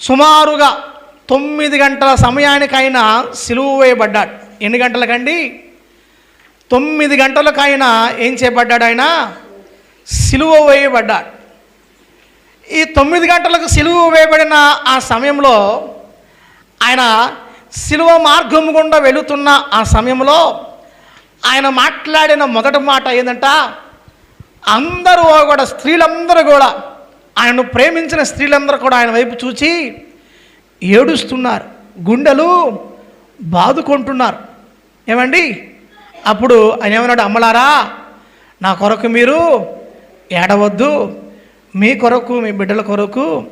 సుమారుగా తొమ్మిది గంటల సమయానికైనా సిలువ వేయబడ్డాడు. ఎన్ని గంటలకండి? తొమ్మిది గంటలకైనా ఏం చేయబడ్డాడు ఆయన? సిలువ వేయబడ్డాడు. ఈ తొమ్మిది గంటలకు సిలువ వేయబడిన ఆ సమయంలో ఆయన సిలువ మార్గం గుండా వెళుతున్న ఆ సమయంలో ఆయన మాట్లాడిన మొదటి మాట ఏంటంట అందరూ కూడా స్త్రీలందరూ కూడా ఆయనను ప్రేమించిన స్త్రీలందరూ కూడా ఆయన వైపు చూచి ఏడుస్తున్నారు. గుండెలు బాదుకుంటున్నారు. ఏమండి? అప్పుడు ఆయన ఏమన్నాడు? అమ్మలారా నా కొరకు మీరు ఏడవద్దు. మీ కొరకు మీ బిడ్డల కొరకు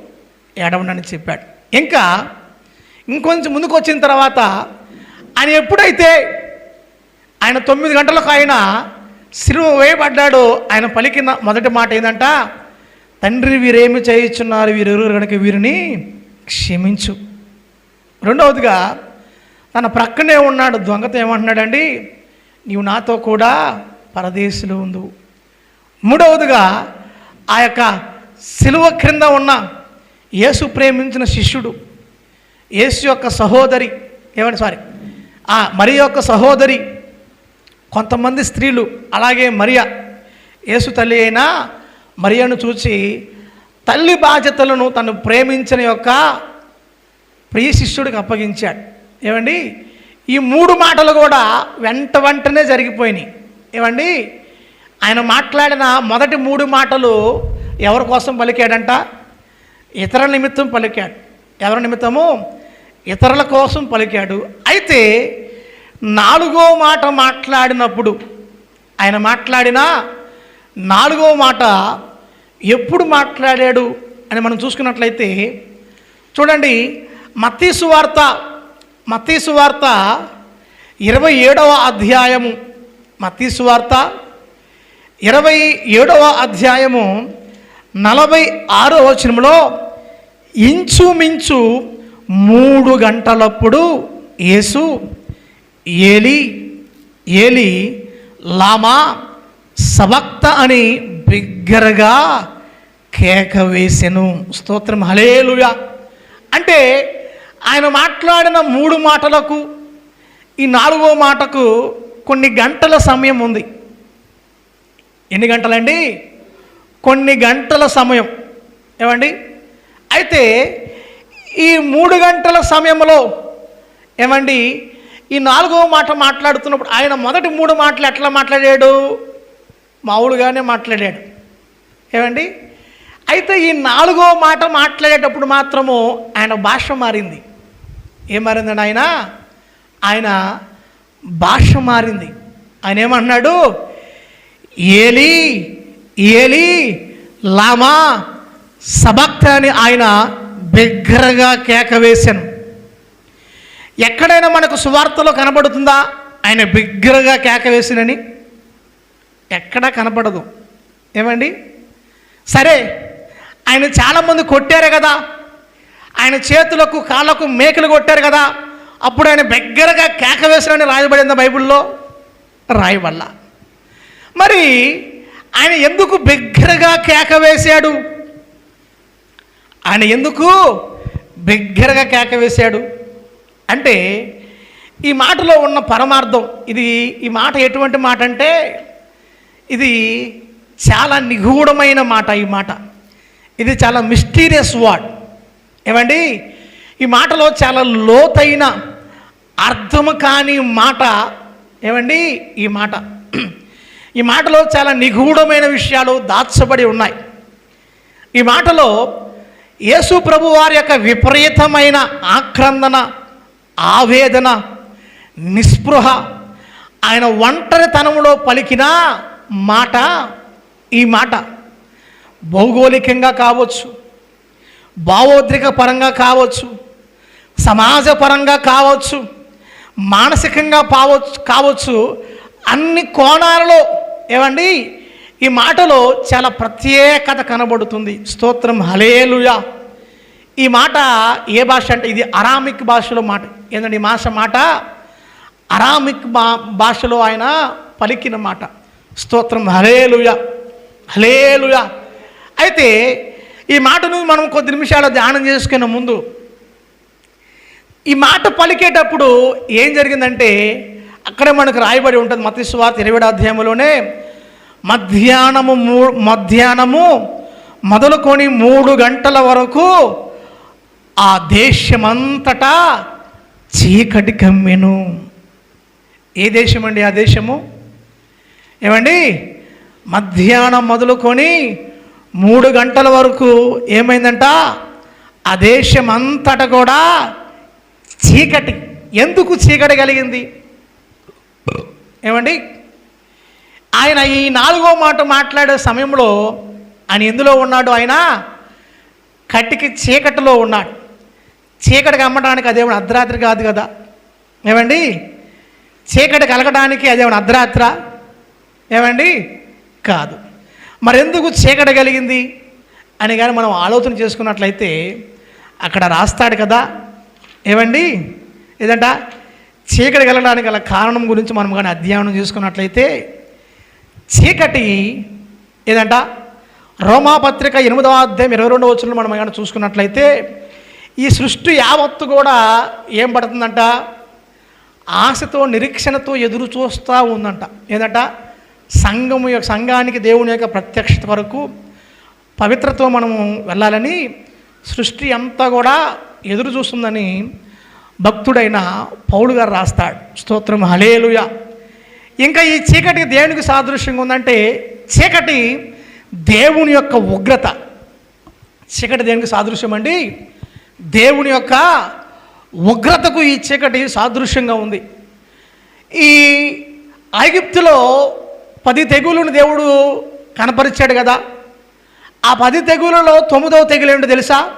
ఏడవండి చెప్పాడు. ఇంకా ఇంకొంచెం ముందుకు వచ్చిన తర్వాత ఆయన ఎప్పుడైతే ఆయన తొమ్మిది గంటలకు ఆయన సిలువ వేయబడ్డాడు ఆయన పలికిన మొదటి మాట ఏంటంటే తండ్రి వీరేమి చేయించున్నారు? వీరెవరు కనుక వీరిని క్షమించు. రెండవదిగా తన ప్రక్కనే ఉన్నాడు దొంగత ఏమంటున్నాడండి? నీవు నాతో కూడా పరదేశులు ఉండు. మూడవదిగా ఆ యొక్క సిలువ క్రింద ఉన్న యేసు ప్రేమించిన శిష్యుడు యేసు యొక్క సహోదరి ఏమండి సారీ ఆ మరి యొక్క సహోదరి కొంతమంది స్త్రీలు అలాగే మరియా యేసు తల్లి అయినా మరియను చూసి తల్లి బాధ్యతలను తను ప్రేమించిన యొక్క ప్రియ శిష్యుడికి అప్పగించాడు. ఏమండి? ఈ మూడు మాటలు కూడా వెంట వెంటనే జరిగిపోయినాయి. ఏమండి? ఆయన మాట్లాడిన మొదటి మూడు మాటలు ఎవరి కోసం పలికాడంట? ఇతర నిమిత్తం పలికాడు. ఎవరి నిమిత్తము? ఇతరుల కోసం పలికాడు. అయితే నాలుగో మాట మాట్లాడినప్పుడు ఆయన మాట్లాడిన నాలుగో మాట ఎప్పుడు మాట్లాడాడు అని మనం చూసుకున్నట్లయితే చూడండి మత్తీసు వార్త మత్తీసు వార్త ఇరవై ఏడవ అధ్యాయము మత్తీసు వార్త ఇరవై ఏడవ అధ్యాయము నలభై ఆరో వచనంలో ఇంచుమించు మూడు గంటలప్పుడు యేసు ఏలి ఏలి లామా సవక్త అని బిగ్గరగా కేక వేసెను. స్తోత్రం. హలేలుయా అంటే ఆయన మాట్లాడిన మూడు మాటలకు ఈ నాలుగో మాటకు కొన్ని గంటల సమయం ఉంది. ఎన్ని గంటలండి? కొన్ని గంటల సమయం. ఏమండి? అయితే ఈ మూడు గంటల సమయంలో ఏమండి? ఈ నాలుగో మాట మాట్లాడుతున్నప్పుడు ఆయన మొదటి మూడు మాటలు ఎట్లా మాట్లాడాడు? మామూలుగానే మాట్లాడాడు. ఏమండి? అయితే ఈ నాలుగో మాట మాట్లాడేటప్పుడు మాత్రము ఆయన భాష మారింది. ఏం మారిందండి ఆయన ఆయన భాష మారింది. ఆయన ఏమన్నాడు? ఏలి ఏలి లామా సబక్త అని ఆయన బిగ్గరగా కేక వేశాను. ఎక్కడైనా మనకు సువార్తలో కనబడుతుందా? ఆయన బిగ్గరగా కేక వేసినని. ఎక్కడా కనపడదు. ఏమండి? సరే ఆయన చాలామంది కొట్టారు కదా. ఆయన చేతులకు కాళ్ళకు మేకలు కొట్టారు కదా. అప్పుడు ఆయన బిగ్గరగా కేక వేసినని రాయబడింది బైబిల్లో. రాయబల్ల మరి ఆయన ఎందుకు బిగ్గరగా కేక వేశాడు? ఆయన ఎందుకు బిగ్గరగా కేక వేశాడు? అంటే ఈ మాటలో ఉన్న పరమార్థం ఇది ఈ మాట ఎటువంటి మాట అంటే ఇది చాలా నిగూఢమైన మాట ఈ మాట. ఇది చాలా మిస్టీరియస్ వర్డ్ ఏమండి? ఈ మాటలో చాలా లోతైన అర్థము కాని మాట. ఏమండి? ఈ మాట. ఈ మాటలో చాలా నిగూఢమైన విషయాలు దాచబడి ఉన్నాయి. ఈ మాటలో యేసు ప్రభు వారి యొక్క విపరీతమైన ఆక్రందన ఆవేదన నిస్పృహ ఆయన ఒంటరితనంలో పలికిన మాట ఈ మాట భౌగోళికంగా కావచ్చు భావోద్రిక పరంగా కావచ్చు సమాజపరంగా కావచ్చు మానసికంగా పావచ్చు కావచ్చు అన్ని కోణాలలో ఏమండి? ఈ మాటలో చాలా ప్రత్యేకత కనబడుతుంది. స్తోత్రం హలేలుయా ఈ మాట ఏ భాష అంటే ఇది అరామిక్ భాషలో మాట. ఏంటంటే ఈ మాస మాట? అరామిక్ భాషలో ఆయన పలికిన మాట. స్తోత్రం. హలేలుయ హలేలుయ అయితే ఈ మాటను మనం కొద్ది నిమిషాలు ధ్యానం చేసుకునే ముందు ఈ మాట పలికేటప్పుడు ఏం జరిగిందంటే అక్కడే మనకు రాయబడి ఉంటుంది మతీశ్వార్త ఇరవై అధ్యాయంలోనే మధ్యాహ్నము మూ మధ్యాహ్నము మొదలుకొని మూడు గంటల వరకు ఆ దేశమంతటా చీకటి కమ్మెను. ఏ దేశం అండి ఆ దేశము? ఏమండి? మధ్యాహ్నం మొదలుకొని మూడు గంటల వరకు ఏమైందంట? ఆ దేశం అంతటా కూడా చీకటి. ఎందుకు చీకటి కలిగింది? ఏమండి? ఆయన ఈ నాలుగో మాట మాట్లాడే సమయంలో ఆయన ఎందులో ఉన్నాడు? ఆయన కట్టికి చీకటిలో ఉన్నాడు. చీకటి కమ్మడానికి అదేమో అర్ధరాత్రి కాదు కదా. ఏమండి? చీకటి కలగడానికి అదేమో అర్ధరాత్ర? ఏమండి? కాదు. మరెందుకు చీకటి కలిగింది? అని కానీ మనం ఆలోచన చేసుకున్నట్లయితే అక్కడ రాస్తాడు కదా. ఏమండి? ఏదంట? చీకటి కలగడానికి గల కారణం గురించి మనం కానీ అధ్యయనం చేసుకున్నట్లయితే చీకటి ఏదంట? రోమాపత్రిక ఎనిమిదవ అధ్యాయం ఇరవై రెండవ వచ్చిన మనం కానీ చూసుకున్నట్లయితే ఈ సృష్టి యావత్తు కూడా ఏం పడుతుందంట? ఆశతో నిరీక్షణతో ఎదురు చూస్తూ ఉందంట. ఏంటంట సంఘము యొక్క సంఘానికి దేవుని యొక్క ప్రత్యక్షత వరకు పవిత్రతో మనము వెళ్ళాలని సృష్టి అంతా కూడా ఎదురు చూస్తుందని భక్తుడైన పౌలు గారు రాస్తాడు. స్తోత్రం హలేలుయ ఇంకా ఈ చీకటి దేవునికి సాదృశ్యంగా ఉందంటే చీకటి దేవుని యొక్క ఉగ్రత. చీకటి దేనికి సాదృశ్యం అండి? దేవుని యొక్క ఉగ్రతకు ఈ చీకటి సాదృశ్యంగా ఉంది. ఈ ఐగిప్తులో పది తెగులను దేవుడు కనపరిచాడు కదా. ఆ పది తెగులలో తొమ్మిదవ తెగులు ఏంటో తెలుసా?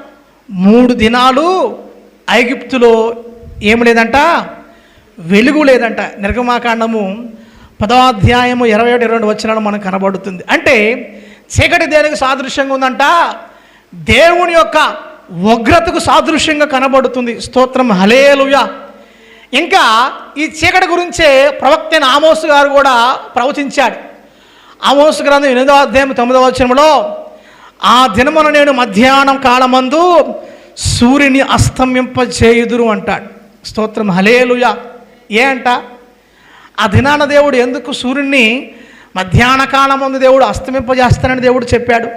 మూడు దినాలు ఐగిప్తులో ఏమి లేదంట? వెలుగు లేదంట. నిర్గమాకాండము పదవ అధ్యాయము ఇరవై ఒకటి ఇరవై రెండు వచ్చినాడు మనకు కనబడుతుంది. అంటే చీకటి దేనికి సాదృశ్యంగా ఉందంట. దేవుని యొక్క ఉగ్రతకు సాదృశ్యంగా కనబడుతుంది. స్తోత్రం. హలేలుయా ఇంకా ఈ చీకటి గురించే ప్రవక్త ఆమోసు గారు కూడా ప్రవచించాడు. ఆమోసు గ్రంథం ఎనిమిదవ అధ్యాయం తొమ్మిదవ వచనంలో ఆ దినమున నేను మధ్యాహ్నం కాలమందు సూర్యుని అస్తమింపజేయుదురు అంటాడు. స్తోత్రం. హలేలుయ ఏ అంట? ఆ దినాన దేవుడు ఎందుకు సూర్యుడిని మధ్యాహ్న కాలం ముందు దేవుడు అస్తమింపజేస్తానని దేవుడు చెప్పాడు.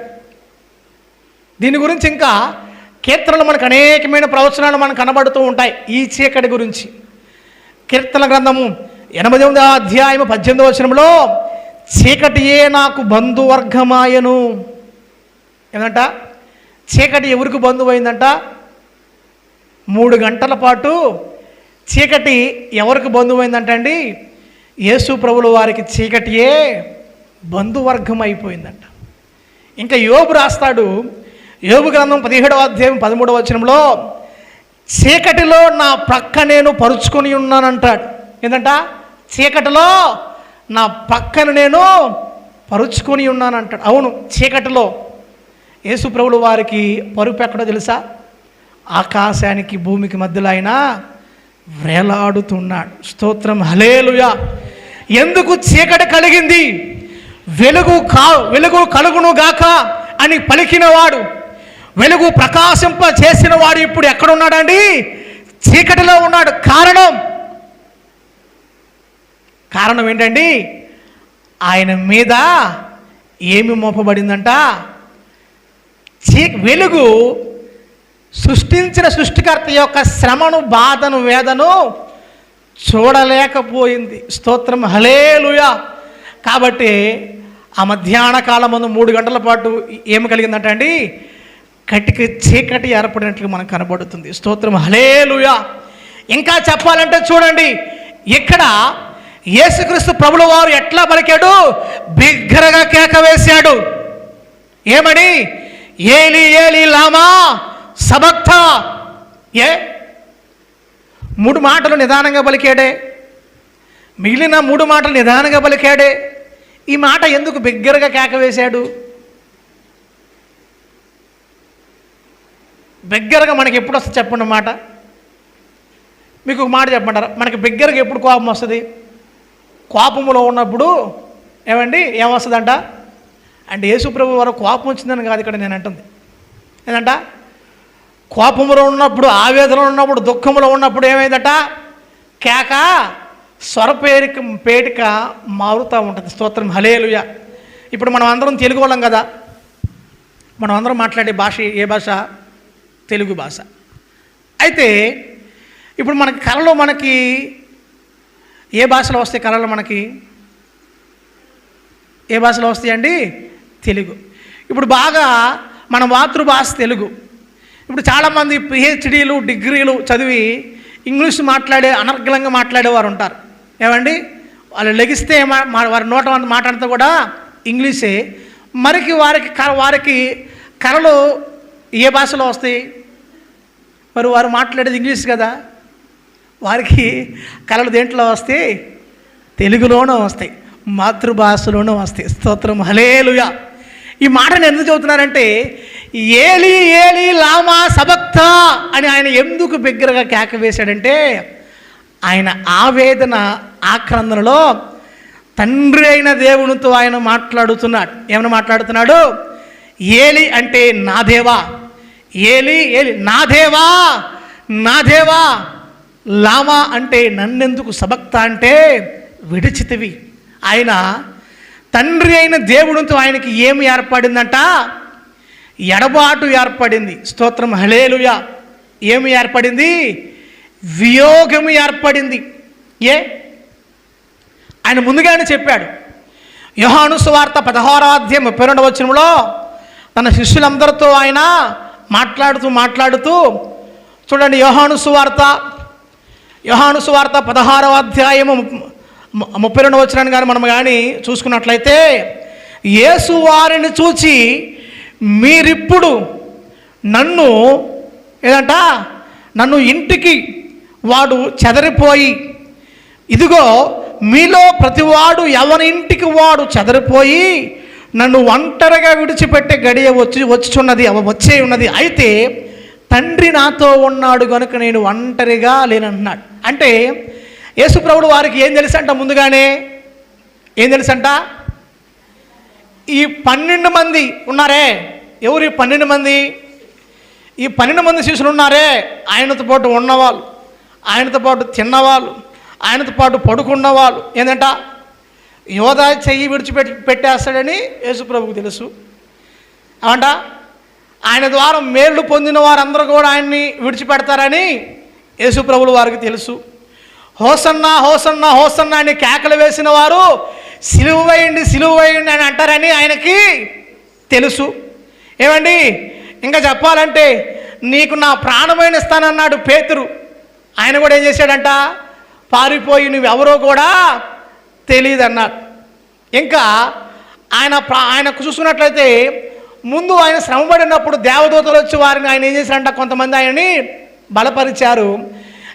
దీని గురించి ఇంకా కీర్తనలు మనకు అనేకమైన ప్రవచనాలు మనకు కనబడుతూ ఉంటాయి ఈ చీకటి గురించి. కీర్తన గ్రంథము ఎనిమిదవ అధ్యాయము పద్దెనిమిదవ వచనంలో చీకటియే నాకు బంధువర్గమాయను. ఏమంట? చీకటి ఎవరికి బంధువైందంట? మూడు గంటల పాటు చీకటి ఎవరికి బంధువైందంట అండి? యేసు ప్రభుల వారికి చీకటియే బంధువర్గం అయిపోయిందంట ఇంకా యోబు రాస్తాడు. యోబు గ్రంథం పదిహేడవ అధ్యాయం పదమూడవ వచనంలో చీకటిలో నా ప్రక్క నేను పరుచుకొని ఉన్నానంటాడు. ఏంటంట చీకటిలో నా పక్కన నేను పరుచుకొని ఉన్నానంటాడు. అవును చీకటిలో. యేసుప్రభులు వారికి పరుపు ఎక్కడో తెలుసా? ఆకాశానికి భూమికి మధ్యలో ఆయన వేలాడుతున్నాడు. స్తోత్రం హలేలుయా ఎందుకు చీకటి కలిగింది? వెలుగు కా వెలుగు కలుగును గాక అని పలికినవాడు వెలుగు ప్రకాశింప చేసిన వాడు ఇప్పుడు ఎక్కడున్నాడండి? చీకటిలో ఉన్నాడు. కారణం? కారణం ఏంటండి? ఆయన మీద ఏమి మోపబడిందంట? చీ వెలుగు సృష్టించిన సృష్టికర్త యొక్క శ్రమను బాధను వేదను చూడలేకపోయింది. స్తోత్రం. హలేలుయా కాబట్టి ఆ మధ్యాహ్న కాలం ముందు మూడు గంటల పాటు ఏమి కలిగిందంట అండి కటికి చీకటి ఏర్పడినట్లు మనకు కనబడుతుంది. స్తోత్రం. హలేలుయా ఇంకా చెప్పాలంటే చూడండి ఇక్కడ యేసుక్రీస్తు ప్రభుల వారు ఎట్లా పలికాడు? బిగ్గరగా కేక వేశాడు. ఏమని? ఏలి ఏలి లామా సబక్త. ఏ? మూడు మాటలు నిదానంగా పలికాడే. మిగిలిన మూడు మాటలు నిదానంగా పలికాడే. ఈ మాట ఎందుకు బిగ్గరగా కేక వేశాడు? బిగ్గరగా మనకి ఎప్పుడు వస్తుంది చెప్పండి మాట? మీకు ఒక మాట చెప్పమంటారా? మనకి బిగ్గరగా ఎప్పుడు కోపం వస్తుంది? కోపములో ఉన్నప్పుడు ఏమండి? ఏమొస్తుందంట? అంటే యేసుప్రభు వారు కోపం వచ్చిందని కాదు ఇక్కడ నేను అంటుంది. ఏంటంట కోపంలో ఉన్నప్పుడు ఆవేదనలో ఉన్నప్పుడు దుఃఖంలో ఉన్నప్పుడు ఏమైందట? కేక స్వరపేరిక పేటిక మారుతూ ఉంటుంది. స్తోత్రం. హలేలుయ ఇప్పుడు మనం అందరం తెలుగు వాళ్ళం కదా? మనం అందరం మాట్లాడే భాష ఏ భాష? తెలుగు భాష. అయితే ఇప్పుడు మనకి కళలో మనకి ఏ భాషలో వస్తాయి కళలు మనకి? ఏ భాషలో వస్తాయండి? తెలుగు. ఇప్పుడు బాగా మన మాతృభాష తెలుగు. ఇప్పుడు చాలామంది పిహెచ్డీలు డిగ్రీలు చదివి ఇంగ్లీష్ మాట్లాడే అనర్గళంగా మాట్లాడేవారు ఉంటారు. ఏమండి? వాళ్ళు లెగిస్తే మా- వారి నోట వంద మాట్లాడితే కూడా ఇంగ్లీషే. మరికి వారికి క- వారికి కళలు ఏ భాషలో వస్తాయి? మరి వారు మాట్లాడేది ఇంగ్లీష్ కదా. వారికి కళలు దేంట్లో వస్తాయి? తెలుగులోనూ వస్తాయి మాతృభాషలోనూ వస్తాయి. స్తోత్రం హలేలుయా ఈ మాటను ఎందుకు చదువుతున్నారంటే ఏలి ఏలి లామా సబక్త అని ఆయన ఎందుకు బిగ్గరగా కేక వేశాడంటే ఆయన ఆవేదన ఆక్రందనలో తండ్రి అయిన దేవునితో ఆయన మాట్లాడుతున్నాడు. ఏమైనా మాట్లాడుతున్నాడు? ఏలి అంటే నా దేవా. ఏలి ఏలి నా దేవా నా దేవా లామా అంటే నన్నెందుకు సబక్త అంటే విడిచితివి. ఆయన తండ్రి అయిన దేవునితో ఆయనకి ఏమి ఏర్పడిందంట? ఎడబాటు ఏర్పడింది. స్తోత్రం హలేలుయా ఏమి ఏర్పడింది? వియోగము ఏర్పడింది. ఏ? ఆయన ముందుగానే చెప్పాడు. యోహాను సువార్త పదహారాధ్యం ముప్పై రెండవ తన శిష్యులందరితో ఆయన మాట్లాడుతూ మాట్లాడుతూ చూడండి యోహాను సువార్త యోహాను సువార్త పదహారవ అధ్యాయము ముప్పై రెండు వచ్చినాను కానీ మనం కానీ చూసుకున్నట్లయితే యేసు వారిని చూచి మీరిప్పుడు నన్ను ఏదంట? నన్ను ఇంటికి వాడు చెదరిపోయి ఇదిగో మీలో ప్రతివాడు ఎవరి ఇంటికి వాడు చెదరిపోయి నన్ను ఒంటరిగా విడిచిపెట్టే గడియ వచ్చి వచ్చుచున్నది వచ్చే ఉన్నది. అయితే తండ్రి నాతో ఉన్నాడు కనుక నేను ఒంటరిగా లేనంటున్నాడు. అంటే యేసుప్రభుడు వారికి ఏం తెలుసంట ముందుగానే? ఏం తెలుసంట? ఈ పన్నెండు మంది ఉన్నారే? ఎవరు ఈ పన్నెండు మంది? ఈ పన్నెండు మంది శిష్యులు ఉన్నారే? ఆయనతో పాటు ఉన్నవాళ్ళు ఆయనతో పాటు తిన్నవాళ్ళు ఆయనతో పాటు పడుకున్న వాళ్ళు యోధా చెయ్యి విడిచిపెట్టి పెట్టేస్తాడని యేసుప్రభుకు తెలుసు. అవంట ఆయన ద్వారా మేళ్ళు పొందిన వారందరూ కూడా ఆయన్ని విడిచిపెడతారని యేసుప్రభులు వారికి తెలుసు. హోసన్న హోసన్న హోసన్న అని కేకలు వేసిన వారు సిలువ వేయండి సిలువ వేయండి అని అంటారని ఆయనకి తెలుసు. ఏమండి? ఇంకా చెప్పాలంటే నీకు నా ప్రాణమైన ఇస్తానన్నాడు పేతురు. ఆయన కూడా ఏం చేశాడంట? పారిపోయి నువ్వెవరో కూడా తెలియదు అన్నాడు ఇంకా ఆయన ప్రా- ఆయన చూసుకున్నట్లయితే ముందు ఆయన శ్రమపడినప్పుడు దేవదూతలు వచ్చి వారిని ఆయన ఏం చేశారంట? కొంతమంది ఆయనని బలపరిచారు.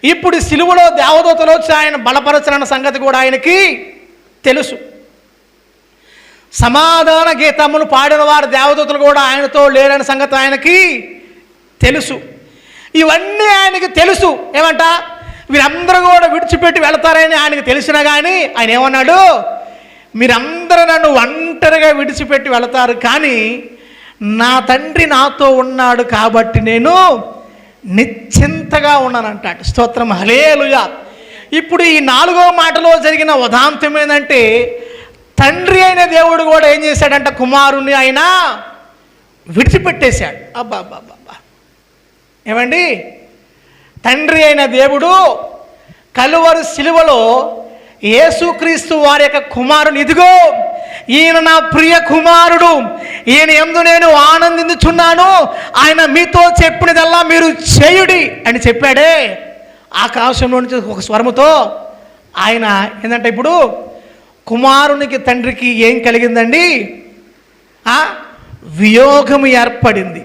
ఇప్పుడు సిలువలో దేవదూతలు వచ్చి ఆయన బలపరచాలన్న సంగతి కూడా ఆయనకి తెలుసు. సమాధాన గీతములు పాడిన వారు దేవదూతలు కూడా ఆయనతో లేరని సంగతి ఆయనకి తెలుసు. ఇవన్నీ ఆయనకి తెలుసు. ఏమంట? వీరందరూ కూడా విడిచిపెట్టి వెళతారని ఆయనకి తెలిసినా కానీ ఆయన ఏమన్నాడు? మీరందరూ నన్ను ఒంటరిగా విడిచిపెట్టి వెళతారు కానీ నా తండ్రి నాతో ఉన్నాడు కాబట్టి నేను నిశ్చింతగా ఉన్నానంటాడు. స్తోత్రం. హలేలుగా ఇప్పుడు ఈ నాలుగో మాటలో జరిగిన ఉదాంతం ఏంటంటే తండ్రి అయిన దేవుడు కూడా ఏం చేశాడంట? కుమారుని ఆయన విడిచిపెట్టేశాడు. అబ్బా అబ్బా అబ్బా, అబ్బా ఏమండి? తండ్రి అయిన దేవుడు కలువరు శిలువలో యేసుక్రీస్తు వారి యొక్క కుమారుని. ఇదిగో ఈయన నా ప్రియ కుమారుడు. ఈయన ఎందు నేను ఆనందించుచున్నాను. ఆయన మీతో చెప్పినదల్లా మీరు చేయుడి అని చెప్పాడే. ఆకాశంలో నుంచి ఒక స్వరముతో ఆయన ఏంటంటే ఇప్పుడు కుమారునికి తండ్రికి ఏం కలిగిందండి? ఆ? వియోగము ఏర్పడింది.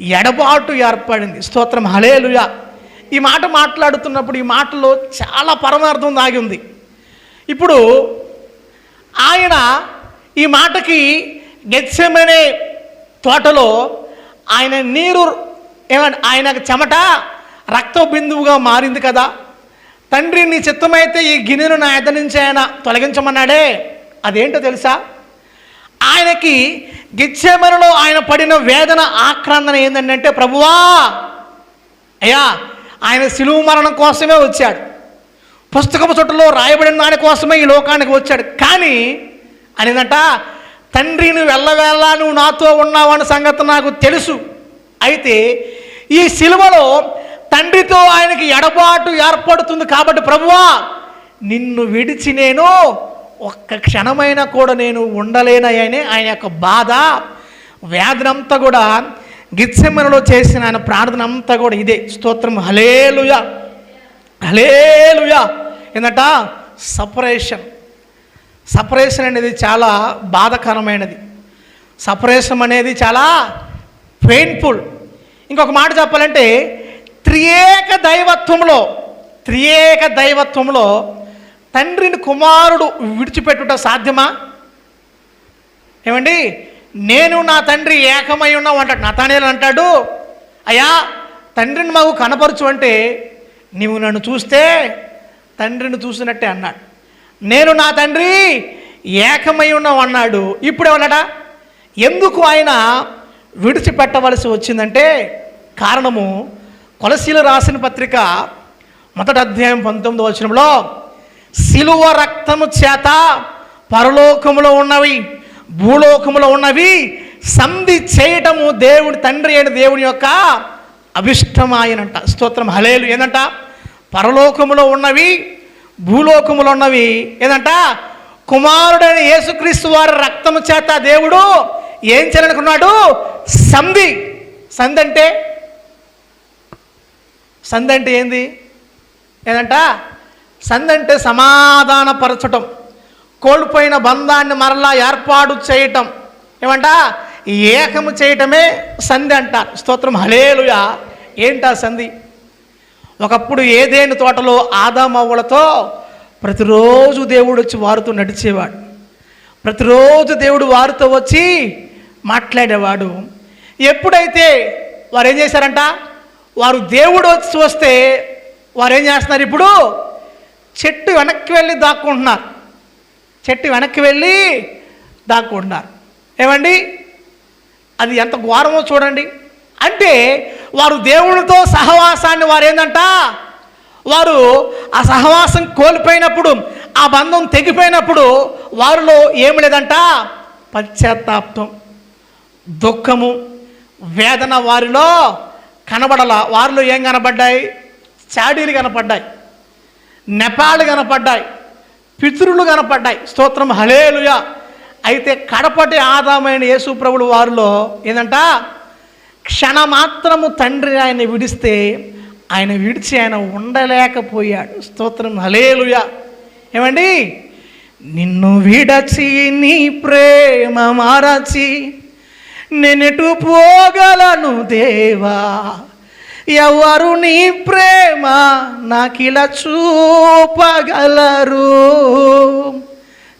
ఎడబాటు ఏర్పడింది. స్తోత్రం. హలేలుయా ఈ మాట మాట్లాడుతున్నప్పుడు ఈ మాటలో చాలా పరమార్థం దాగి ఉంది. ఇప్పుడు ఆయన ఈ మాటకి గెచ్చమనే తోటలో ఆయన నీరు ఏమంటే ఆయన చెమట రక్త బిందువుగా మారింది కదా. తండ్రి నీ చిత్తమైతే ఈ గిన్నెను నా ఎద నుంచి ఆయన తొలగించమన్నాడే. అదేంటో తెలుసా? ఆయనకి గిచ్చేమరలో ఆయన పడిన వేదన ఆక్రందన ఏంటంటే ప్రభువా అయ్యా ఆయన సిలువు మరణం కోసమే వచ్చాడు. పుస్తకపు చుట్టలో రాయబడిన దాని కోసమే ఈ లోకానికి వచ్చాడు. కానీ అనేదంట తండ్రి నువ్వు వెళ్ళవేళ్ళ నువ్వు నాతో ఉన్నావు అన్న సంగతి నాకు తెలుసు. అయితే ఈ సిలువలో తండ్రితో ఆయనకి ఎడబాటు ఏర్పడుతుంది కాబట్టి ప్రభువా నిన్ను విడిచి నేను ఒక్క క్షణమైనా కూడా నేను ఉండలేనని ఆయన యొక్క బాధ వేదనంతా కూడా గిత్సెమ్మనలో చేసిన ఆయన ప్రార్థన అంతా కూడా ఇదే. స్తోత్రం. హలేలుయా హలేలుయా ఏంటంట సపరేషన్. సపరేషన్ అనేది చాలా బాధకరమైనది. సపరేషన్ అనేది చాలా పెయిన్ఫుల్. ఇంకొక మాట చెప్పాలంటే త్రియేక దైవత్వంలో త్రియేక దైవత్వంలో తండ్రిని కుమారుడు విడిచిపెట్టుట సాధ్యమా? ఏమండి? నేను నా తండ్రి ఏకమై ఉన్నావు అంటాడు. నతానేలు అంటాడు అయ్యా తండ్రిని మాకు కనపరచు అంటే నీవు నన్ను చూస్తే తండ్రిని చూసినట్టే అన్నాడు. నేను నా తండ్రి ఏకమై ఉన్నావు అన్నాడు. ఇప్పుడు ఎందుకు ఆయన విడిచిపెట్టవలసి వచ్చిందంటే కారణము కొలసీలు రాసిన పత్రిక మొదటి అధ్యాయం పంతొమ్మిది వచనంలో సిలువ రక్తము చేత పరలోకములో ఉన్నవి భూలోకములో ఉన్నవి సంధి చేయటము దేవుడి తండ్రి అయిన దేవుని యొక్క అభిష్టమాయనంట. స్తోత్రం. హలేలు ఏందంట? పరలోకములో ఉన్నవి భూలోకములో ఉన్నవి. ఏదంట? కుమారుడైన యేసుక్రీస్తు వారి రక్తము చేత దేవుడు ఏం చేయాలనుకున్నాడు? సంధి. సంధి అంటే? సంధి అంటే ఏంది? ఏదంట? సంధి అంటే సమాధానపరచటం. కోల్పోయిన బంధాన్ని మరలా ఏర్పాటు చేయటం. ఏమంట? ఏకము చేయటమే సంధి అంటారు స్తోత్రం. హలేలుయా ఏంటా సంధి? ఒకప్పుడు ఏదేని తోటలో ఆదామవ్వలతో ప్రతిరోజు దేవుడు వచ్చి వారితో నడిచేవాడు. ప్రతిరోజు దేవుడు వారితో వచ్చి మాట్లాడేవాడు. ఎప్పుడైతే వారు ఏం చేశారంట? వారు దేవుడు వచ్చి వస్తే వారు ఏం చేస్తున్నారు ఇప్పుడు? చెట్టు వెనక్కి వెళ్ళి దాక్కుంటున్నారు. చెట్టు వెనక్కి వెళ్ళి దాక్కుంటున్నారు ఏమండి? అది ఎంత ఘోరమో చూడండి. అంటే వారు దేవునితో సహవాసాన్ని వారు ఏంటంట వారు ఆ సహవాసం కోల్పోయినప్పుడు ఆ బంధం తెగిపోయినప్పుడు వారిలో ఏమి లేదంట? పశ్చాత్తాప్తం దుఃఖము వేదన వారిలో కనబడల. వారిలో ఏం కనపడ్డాయి చాడీలు కనపడ్డాయి. నెపాలు కనపడ్డాయి. పితృలు కనపడ్డాయి. స్తోత్రం హలేలుయా అయితే కడపటి ఆదామైన యేసుప్రభుడు వారిలో ఏంటంట క్షణమాత్రము తండ్రి ఆయన విడిస్తే ఆయన విడిచి ఆయన ఉండలేకపోయాడు. స్తోత్రం హలేలుయా ఏమండి? నిన్ను విడచి నీ ప్రేమ మారచి నేనెటు పోగలను దేవా? ఎవరు నీ ప్రేమ నాకిలా చూపగలరు?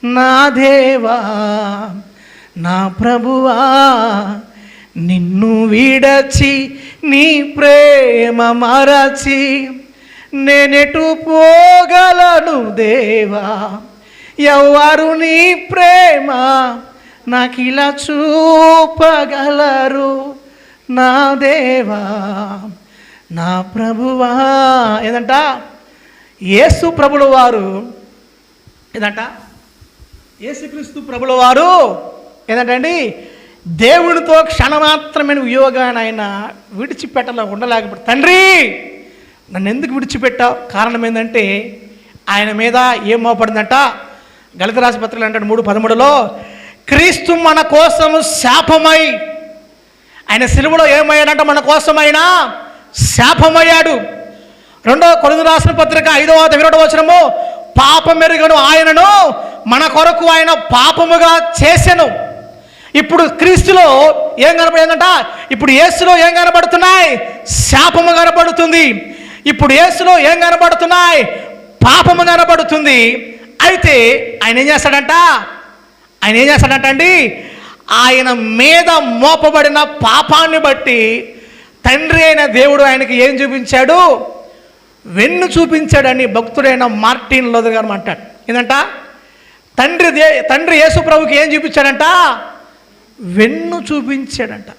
నా దేవా నా ప్రభువా నిన్ను విడచి నీ ప్రేమ మరచి నేనెటు పోగలను దేవా? ఎవరు నీ ప్రేమ నాకిలా చూపగలరు? నా దేవా నా ప్రభువా ఏదంట? యేసు ప్రభుల వారు ఏదంట? యేసుక్రీస్తు ప్రభుల వారు ఏదంటండి దేవునితో క్షణమాత్రమైన వియోగాన్ని ఆయన విడిచిపెట్టలో ఉండలేకపోతే తండ్రి! నన్ను ఎందుకు విడిచిపెట్టావు? కారణం ఏంటంటే ఆయన మీద ఏం మోపడిందంట? గళిత రాశిపత్రులు అంటాడు మూడు పదమూడులో క్రీస్తు మన కోసము శాపమై ఆయన సిలువలో ఏమయ్యాడంట మన కోసమైనా? శాపమయ్యాడు. రెండో కొడుకు రాసిన పత్రిక ఐదవ ఇరవై వచనము పాపమెరుగను ఆయనను మన కొరకు ఆయన పాపముగా చేసెను. ఇప్పుడు క్రీస్తులో ఏం కనబడిందంట? ఇప్పుడు యేసులో ఏం కనబడుతున్నాయి? శాపము కనబడుతుంది. ఇప్పుడు యేసులో ఏం కనబడుతున్నాయి? పాపము కనబడుతుంది. అయితే ఆయన ఏం చేస్తాడంట? ఆయన ఏం చేస్తాడంట అండి ఆయన మీద మోపబడిన పాపాన్ని బట్టి తండ్రి అయిన దేవుడు ఆయనకి ఏం చూపించాడు? వెన్ను చూపించాడని భక్తుడైన మార్టిన్ లోదర్ గారు అంటాడు ఏంటంట తండ్రి దే తండ్రి యేసు ప్రభుకి ఏం చూపించాడంట? వెన్ను చూపించాడంట.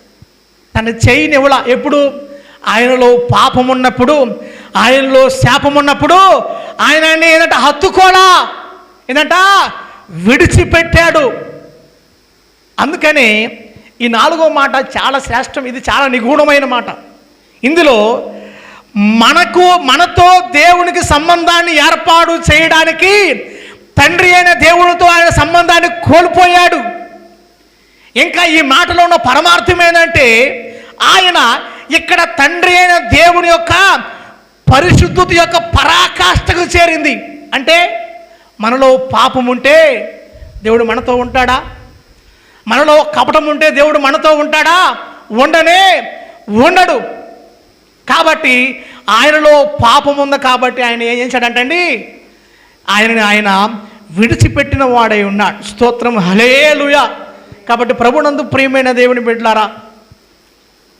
తన చేయిని ఎవడ ఎప్పుడు? ఆయనలో పాపం ఉన్నప్పుడు ఆయనలో శాపం ఉన్నప్పుడు ఆయన ఆయన్ని ఏంటంటే హత్తుకోలా. ఏంటంట విడిచిపెట్టాడు. అందుకని ఈ నాలుగో మాట చాలా శ్రేష్టం ఇది చాలా నిగూఢమైన మాట. ఇందులో మనకు మనతో దేవునికి సంబంధాన్ని ఏర్పాటు చేయడానికి తండ్రి అయిన దేవునితో ఆయన సంబంధాన్ని కోల్పోయాడు. ఇంకా ఈ మాటలో ఉన్న పరమార్థం ఏంటంటే ఆయన ఇక్కడ తండ్రి అయిన దేవుని యొక్క పరిశుద్ధత యొక్క పరాకాష్ఠకు చేరింది. అంటే మనలో పాపం ఉంటే దేవుడు మనతో ఉంటాడా? మనలో కపటం ఉంటే దేవుడు మనతో ఉంటాడా? ఉండనే ఉండడు. కాబట్టి ఆయనలో పాపం ఉంది కాబట్టి ఆయన ఏం చేశాడంటండి? ఆయనని ఆయన విడిచిపెట్టిన వాడై ఉన్నాడు. స్తోత్రం హలేలుయ కాబట్టి ప్రభునందు ప్రియమైన దేవుని బిడ్డలారా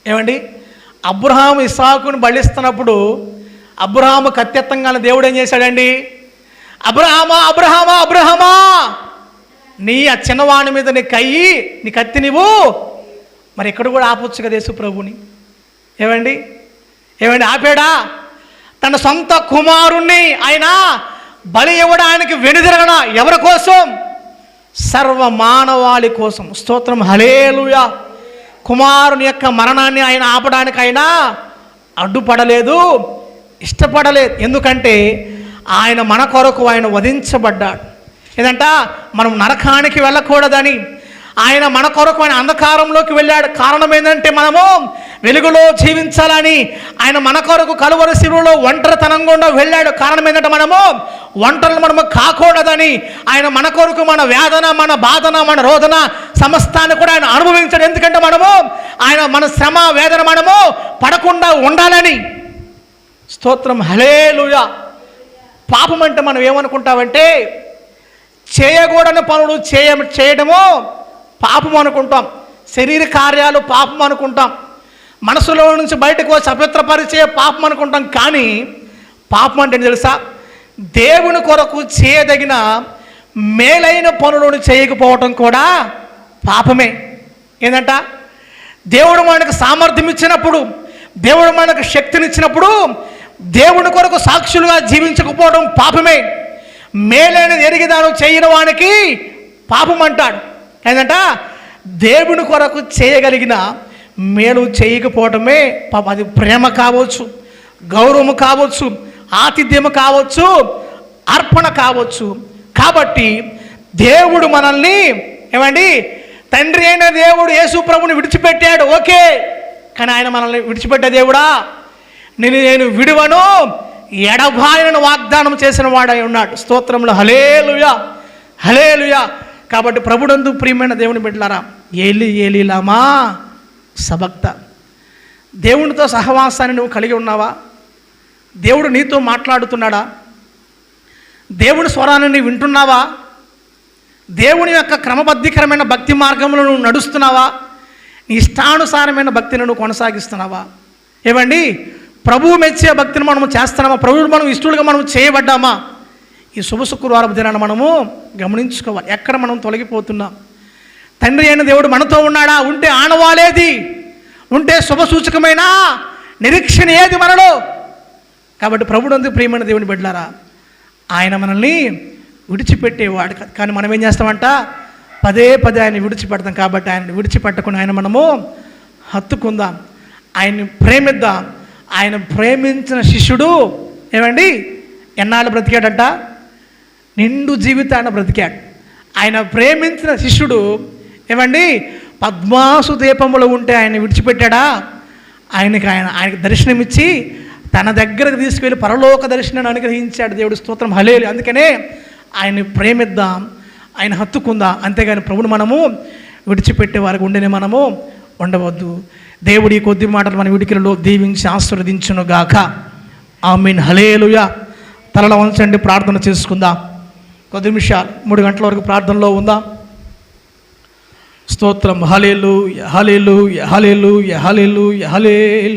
ఏమండి? అబ్రహాం ఇసాకుని బలిస్తున్నప్పుడు అబ్రహాము కత్యత్తంగానే దేవుడు ఏం చేశాడండి? అబ్రహామా అబ్రహామా అబ్రహమా! నీ ఆ చిన్నవాని మీద నీ కయ్యి నీ కత్తి నీవు. మరి ఇక్కడ కూడా ఆపొచ్చు కదా యేసు ప్రభుని ఏమండి? ఏమండి ఆపాడా? తన సొంత కుమారుణ్ణి ఆయన బలి ఇవ్వడానికి వెనుదిరగడా ఎవరి కోసం? సర్వ మానవాళి కోసం. స్తోత్రం హలేలుయా కుమారుని యొక్క మరణాన్ని ఆయన ఆపడానికి ఆయన అడ్డుపడలేదు ఇష్టపడలేదు. ఎందుకంటే ఆయన మన కొరకు ఆయన వధించబడ్డాడు. ఏదంట? మనం నరకానికి వెళ్ళకూడదని. ఆయన మన కొరకు ఆయన అంధకారంలోకి వెళ్ళాడు. కారణం ఏంటంటే మనము వెలుగులో జీవించాలని. ఆయన మన కొరకు కలువర శివులో ఒంటరితనం గుండా వెళ్ళాడు. కారణం ఏంటంటే మనము ఒంటరులు మనము కాకూడదని. ఆయన మన కొరకు మన వేదన మన బాధన మన రోదన సమస్తాన్ని కూడా ఆయన అనుభవించాడు. ఎందుకంటే మనము ఆయన మన శ్రమ వేదన మనము పడకుండా ఉండాలని. స్తోత్రం. హలేలుయ పాపం అంటే మనం ఏమనుకుంటామంటే చేయకూడని పనులు చేయ చేయడము పాపం అనుకుంటాం. శరీర కార్యాలు పాపం అనుకుంటాం. మనసులో నుంచి బయటకు వచ్చి అపవిత్రపరిచే పాపం అనుకుంటాం. కానీ పాపం అంటే తెలుసా? దేవుని కొరకు చేయదగిన మేలైన పనులను చేయకపోవటం కూడా పాపమే. ఏంటంట దేవుడు మనకు సామర్థ్యం ఇచ్చినప్పుడు దేవుడు మనకు శక్తినిచ్చినప్పుడు దేవుని కొరకు సాక్షులుగా జీవించకపోవడం పాపమే. మేలైనది ఎరిగిదాను చేయని వానికి పాపం అంటాడు. ఏంటంట? దేవుని కొరకు చేయగలిగిన మేలు చేయకపోవటమే పాపం. అది ప్రేమ కావచ్చు గౌరవం కావచ్చు ఆతిథ్యం కావచ్చు అర్పణ కావచ్చు. కాబట్టి దేవుడు మనల్ని ఏమండి? తండ్రి అయిన దేవుడు యేసు ప్రభుని విడిచిపెట్టాడు. ఓకే. కానీ ఆయన మనల్ని విడిచిపెట్టే దేవుడా? నేను నేను విడువను. ఎడబాయనను వాగ్దానం చేసిన వాడై ఉన్నాడు. స్తోత్రంలో హలేలుయా హలేలుయా కాబట్టి ప్రభుడందు ప్రియమైన దేవుని బిడ్డలారా ఏలి ఏలిలామా సభక్త. దేవునితో సహవాసాన్ని నువ్వు కలిగి ఉన్నావా? దేవుడు నీతో మాట్లాడుతున్నాడా? దేవుని స్వరాన్ని నీవు వింటున్నావా? దేవుని యొక్క క్రమబద్ధీకరమైన భక్తి మార్గంలో నువ్వు నడుస్తున్నావా? నీ ఇష్టానుసారమైన భక్తిని నువ్వు కొనసాగిస్తున్నావా? ఏమండి? ప్రభువు మెచ్చే భక్తిని మనము చేస్తున్నామా? ప్రభువుడు మనం ఇష్టలుగా మనం చేయబడ్డామా? ఈ శుభ శుక్రవారం దినాన్ని మనము గమనించుకోవాలి. ఎక్కడ మనం తొలగిపోతున్నాం? తండ్రి అయిన దేవుడు మనతో ఉన్నాడా? ఉంటే ఆనవాలేది. ఉంటే శుభ సూచకమైన నిరీక్షణ ఏది మనలో? కాబట్టి ప్రభుడు ప్రియమైన దేవుని బిడ్డారా ఆయన మనల్ని విడిచిపెట్టేవాడు కానీ మనం ఏం చేస్తామంట? పదే పదే ఆయన విడిచిపెడతాం. కాబట్టి ఆయన విడిచిపెట్టకుండా ఆయన మనము హత్తుకుందాం. ఆయన్ని ప్రేమిద్దాం. ఆయన ప్రేమించిన శిష్యుడు ఏమండి? ఎన్నాళ్ళు బ్రతికాడట? నిండు జీవితాన్ని బ్రతికాడు. ఆయన ప్రేమించిన శిష్యుడు ఏమండి? పద్మాసు దీపములు ఉంటే ఆయన విడిచిపెట్టాడా? ఆయనకి ఆయన ఆయనకి దర్శనమిచ్చి తన దగ్గరకు తీసుకెళ్ళి పరలోక దర్శనాన్ని అనుగ్రహించాడు దేవుడు. స్తోత్రం. హలేలు అందుకనే ఆయన్ని ప్రేమిద్దాం ఆయన హత్తుకుందాం. అంతేగాని ప్రభుని మనము విడిచిపెట్టే వారికి ఉండేనే మనము ఉండవద్దు. దేవుడి కొద్ది మాటలు మన విడికిలలో దీవించి ఆశీర్వదించును గాక మీన్ హలేలుయ తలలో ఉంచండి ప్రార్థన చేసుకుందాం. కొద్ది నిమిషాలు మూడు గంటల వరకు ప్రార్థనలో ఉందాం. స్తోత్రం. హలేలు హలేలు హలేలు హలేలు హలేలు